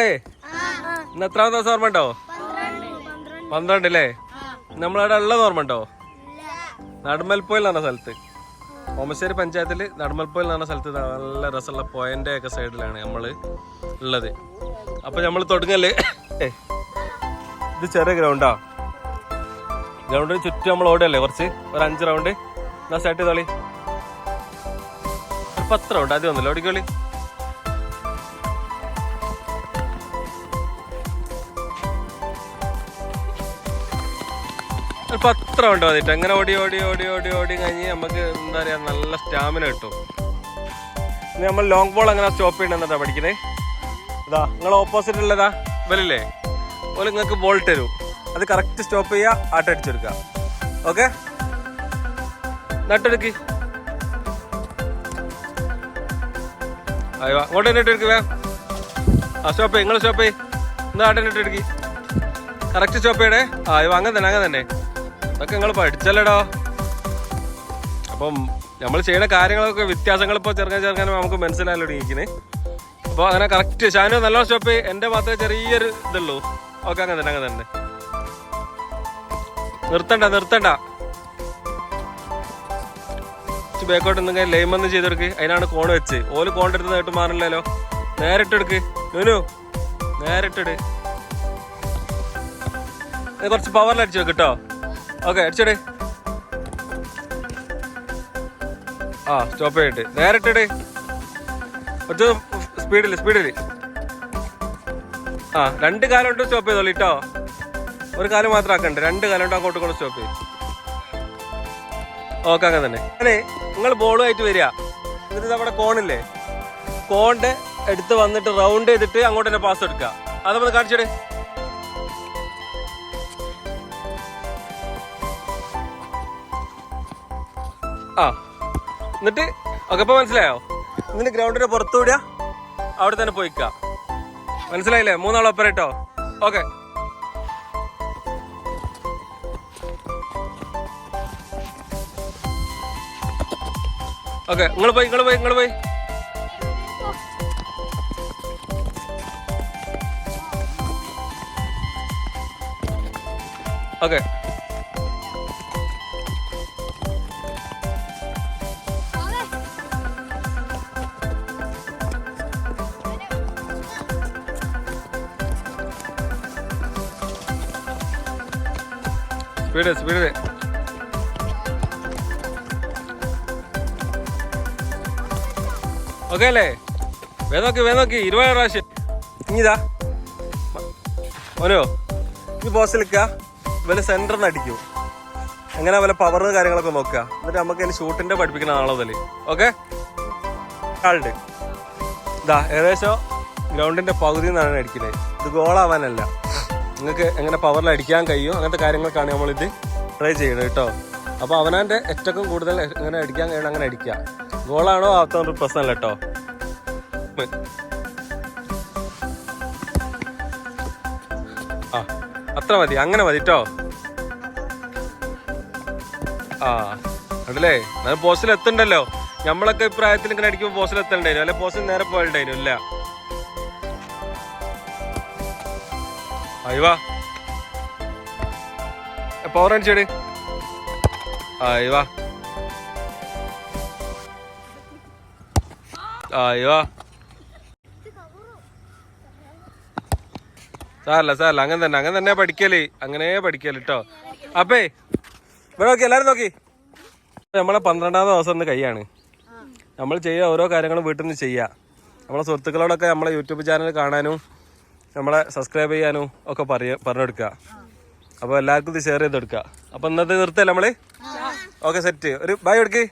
ഇന്ന് എത്രാമത്തെ ദിവസം ഓർമ്മ ഉണ്ടോ? പന്ത്രണ്ട് അല്ലേ നമ്മളവിടെ ഉള്ളത് ഓർമ്മ ഉണ്ടോ? നടുമൽപ്പോയിൽ എന്ന് സ്ഥലത്ത്. ഓമശ്ശേരി പഞ്ചായത്തിൽ നടുമൽപ്പോയിൽ എന്ന് സ്ഥലത്ത് നല്ല രസമുള്ള പോയിന്റ് ഒക്കെ സൈഡിലാണ് നമ്മൾ ഉള്ളത്. അപ്പൊ നമ്മൾ തുടങ്ങൽ. ഏ, ഇത് ചെറിയ ഗ്രൗണ്ടാ. ഗ്രൗണ്ടിന് ചുറ്റും നമ്മൾ ഓടുകയല്ലേ കുറച്ച്? ഒരു അഞ്ച് റൗണ്ട് എന്നാ സ്റ്റാർട്ട് ചെയ്തോളി. ഒരു പത്ത് റൗണ്ട് ആദ്യം ഒന്നുമില്ല ഓടിക്കോളി? ഒരു പത്രം ഉണ്ട് വന്നിട്ട്. അങ്ങനെ ഓടി ഓടി ഓടി ഓടി ഓടി കഴിഞ്ഞ് നമുക്ക് എന്താ പറയാ നല്ല സ്റ്റാമിന കിട്ടും. ഇനി നമ്മൾ ലോങ് ബോൾ അങ്ങനെ സ്റ്റോപ്പ് ചെയ്യണമെന്നാ പഠിക്കണേ ഇതാ നിങ്ങൾ ഓപ്പോസിറ്റ് ഉള്ളതാ ഇവരില്ലേ? ഓല നിങ്ങൾക്ക് ബോൾ തരൂ. അത് കറക്റ്റ് സ്റ്റോപ്പ് ചെയ്യുക ആട്ടടിച്ചെടുക്കുക ഓക്കെ നട്ടെടുക്ക് അയ്യോ അങ്ങോട്ട് തന്നെ ഇട്ടെടുക്കുക ആ സ്റ്റോപ്പ് ചെയ്യ് നിങ്ങൾ സ്റ്റോപ്പ് ചെയ്യ്. എന്താ ആട്ടന്നെ ഇട്ടെടുക്കി കറക്റ്റ് സ്റ്റോപ്പ് ചെയ്യണേ? ആ അയ്യോ അങ്ങനെ തന്നെ അങ്ങനെ തന്നെ. അതൊക്കെ നിങ്ങൾ പഠിച്ചല്ലേടോ. അപ്പം നമ്മൾ ചെയ്യുന്ന കാര്യങ്ങളൊക്കെ വ്യത്യാസങ്ങൾ ഇപ്പോൾ ചെറുക്കാൻ ചെറുക്കാൻ നമുക്ക് മനസ്സിലായല്ലോ ഇരിക്കുന്നത് അപ്പോൾ അങ്ങനെ കറക്റ്റ് ഷാനു നല്ല ചെയ്യ് എന്റെ മാത്രമേ ചെറിയൊരു ഇതുള്ളൂ. ഓക്കെ അങ്ങനെ തന്നെ അങ്ങനെ തന്നെ. നിർത്തണ്ട നിർത്തണ്ട. ബേക്കോട്ട് എന്തെങ്കിലും ലൈമെന്ന് ചെയ്തെടുക്ക്. അതിനാണ് കോൺ വെച്ച്. ഓൽ കോണ്ടെടുത്ത് നേട്ട് മാറില്ലല്ലോ. നേരിട്ടെടുക്ക്. നുനു നേരിട്ടെട്. കുറച്ച് പവറിൽ അടിച്ചു വെക്ക് കേട്ടോ ഓക്കെ അടിച്ചടേ. ആ സ്റ്റോപ്പ് ചെയ്യട്ടെ നേരെ ഇട്ടടേ. ഒറ്റ സ്പീഡിൽ സ്പീഡിൽ ആ രണ്ട് കാലം കൊണ്ട് സ്റ്റോപ്പ് ചെയ്തോളൂ കേട്ടോ ഒരു കാലം മാത്രം ആക്കണ്ട? രണ്ട് കാലം കൊണ്ട് അങ്ങോട്ട് കൊണ്ട് സ്റ്റോപ്പ് ചെയ്യും. ഓക്കെ അങ്ങനെ തന്നെ. അതെ നിങ്ങൾ ബോളുമായിട്ട് വരിക. എന്നിട്ട് നമ്മുടെ കോണില്ലേ കോണിന്റെ എടുത്ത് വന്നിട്ട് റൗണ്ട് ചെയ്തിട്ട് അങ്ങോട്ട് തന്നെ പാസ് എടുക്കുക. അതൊന്ന് കാണിച്ചേ ആ. എന്നിട്ട് ഒക്കെ ഇപ്പൊ മനസ്സിലായോ? എന്നിട്ട് ഗ്രൗണ്ടിന്റെ പുറത്തുകൂടിയ അവിടെ തന്നെ പോയിക്ക. മനസ്സിലായില്ലേ? മൂന്നാൾ ഒപ്പരട്ടോ ഓക്കെ. ഓക്കെ നിങ്ങൾ പോയി നിങ്ങൾ പോയി നിങ്ങൾ പോയി. ഓക്കെ. സ്പീഡ് സ്പീഡ് ഓക്കെ അല്ലേ വേദോക്കി വേദോക്കി ഇരുപത് പ്രാവശ്യം ഇനിതാ ഓനോ ഈ ബോസ് നിൽക്കുക. ഇവൽ സെന്ററിൽ നിന്ന് അടിക്കൂ. അങ്ങനെ വല്ല പവർ കാര്യങ്ങളൊക്കെ നോക്കുക. എന്നിട്ട് നമുക്ക് അതിന് ഷൂട്ടിന്റെ പഠിപ്പിക്കുന്ന ആളോ അതിൽ ഓക്കെ ആളുണ്ട് ഇതാ ഏകദേശം ഗ്രൗണ്ടിന്റെ പകുതി നിന്നാണ് അടിക്കുന്നത് ഇത് ഗോളാവാനല്ല നിങ്ങൾക്ക് എങ്ങനെ പവറിൽ അടിക്കാൻ കഴിയും അങ്ങനത്തെ കാര്യങ്ങൾക്കാണ് നമ്മളിത് ട്രൈ ചെയ്യുന്നത് കേട്ടോ. അപ്പോൾ അവനാന്റെ ഏറ്റവും കൂടുതൽ എങ്ങനെ അടിക്കാൻ കഴിയണം അങ്ങനെ അടിക്കാം ഗോളാണോ ആവാത്തൊരു പ്രശ്നമല്ല കേട്ടോ ആ അത്ര മതി അങ്ങനെ മതി കേട്ടോ ആ അതല്ലേ അത് പോസ്റ്റിൽ എത്തണ്ടല്ലോ. നമ്മളൊക്കെ ഇപ്രായത്തിൽ ഇങ്ങനെ അടിക്കുമ്പോൾ പോസ്റ്റിൽ എത്തണ്ടായിരുന്നു അല്ലെ പോസ്റ്റിൽ നേരെ പോയിട്ടുണ്ടായിരുന്നു ഇല്ല. അയ്യവാ പവർ അടിച്ചേട് അയ്യവാ അയ്യവാ സാറല്ല സാറല്ല അങ്ങനെ തന്നെ അങ്ങനെ തന്നെ പഠിക്കലേ. അങ്ങനെ പഠിക്കൽ കേട്ടോ അപ്പേ ഇവിടെ നോക്കി എല്ലാരും നോക്കി. നമ്മളെ പന്ത്രണ്ടാമത്തെ ദിവസം ഒന്ന് കൈയാണ് നമ്മൾ ചെയ്യുക ഓരോ കാര്യങ്ങളും വീട്ടിൽ നിന്ന് ചെയ്യുക നമ്മളെ സുഹൃത്തുക്കളോടൊക്കെ നമ്മളെ യൂട്യൂബ് ചാനൽ കാണാനും നമ്മളെ സബ്സ്ക്രൈബ് ചെയ്യാനും ഒക്കെ പറയ പറഞ്ഞെടുക്കുക. അപ്പോൾ എല്ലാവർക്കും ഇത് ഷെയർ ചെയ്തെടുക്കുക. അപ്പോൾ ഇന്നത്തെ നിർത്തല്ലേ നമ്മൾ? ഓക്കെ സെറ്റ് ഒരു ബൈ എടുക്ക്.